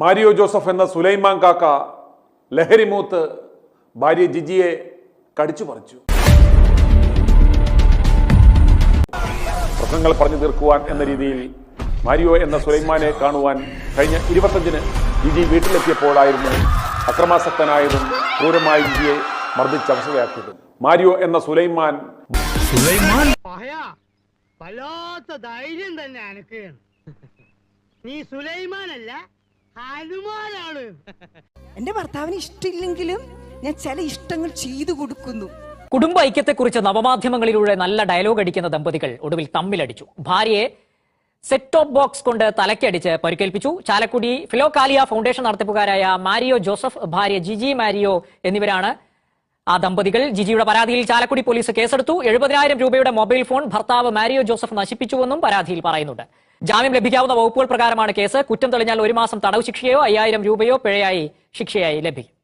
Mario Joseph എന്ന സുലൈമാൻ കാക്ക ലഹരിമൂത്ത് ഭാര്യ ജിജിയെ കടിച്ചു പറിച്ചു. പ്രശ്നങ്ങൾ പറഞ്ഞു തീർക്കുവാൻ എന്ന രീതിയിൽ മാരിയോ എന്ന സുലൈമാനെ കാണുവാൻ കഴിഞ്ഞ ഇരുപത്തഞ്ചിന് ജിജി വീട്ടിലെത്തിയപ്പോഴായിരുന്നു അക്രമാസക്തനായതും ക്രൂരമായ ജിജിയെ മർദ്ദിച്ച് അവശതയാക്കിയതും. മാരിയോ എന്ന സുലൈമാൻ സുലൈമാൻ? വല്ലാത്ത ധൈര്യം തന്നെ അനക്ക് നീ സുലൈമാനല്ല ഹനുമാനാണ്. എന്റെ ഭർത്താവിന് ഇഷ്ടമില്ലെങ്കിലും ഞാൻ ചില ഇഷ്ടങ്ങൾ ചെയ്തു കൊടുക്കുന്നു. കുടുംബ ഐക്യത്തെക്കുറിച്ച് നവമാധ്യമങ്ങളിലൂടെ നല്ല ഡയലോഗ് അടിക്കുന്ന ദമ്പതികൾ ഒടുവിൽ തമ്മിലടിച്ചു. ഭാര്യയെ സെറ്റ് ടോപ്പ് ബോക്സ് കൊണ്ട് തലക്കടിച്ച് പരിക്കേൽപ്പിച്ചു. ചാലക്കുടി ഫിലോകാലിയ ഫൗണ്ടേഷൻ നടത്തിപ്പുകാരായ മാരിയോ ജോസഫ് ഭാര്യ ജിജി മാരിയോ എന്നിവരാണ് ആ ദമ്പതികൾ. ജിജിയുടെ പരാതിയിൽ ചാലക്കുടി പോലീസ് കേസെടുത്തു. എഴുപതിനായിരം രൂപയുടെ മൊബൈൽ ഫോൺ ഭർത്താവ് മാരിയോ ജോസഫ് നശിപ്പിച്ചുവെന്നും പരാതിയിൽ പറയുന്നുണ്ട്. ജാമ്യം ലഭിക്കാവുന്ന വകുപ്പുകൾ പ്രകാരമാണ് കേസ്. കുറ്റം തെളിഞ്ഞാൽ ഒരു മാസം തടവ് ശിക്ഷയോ അയ്യായിരം രൂപയോ പിഴയായി ശിക്ഷയായി ലഭിക്കും.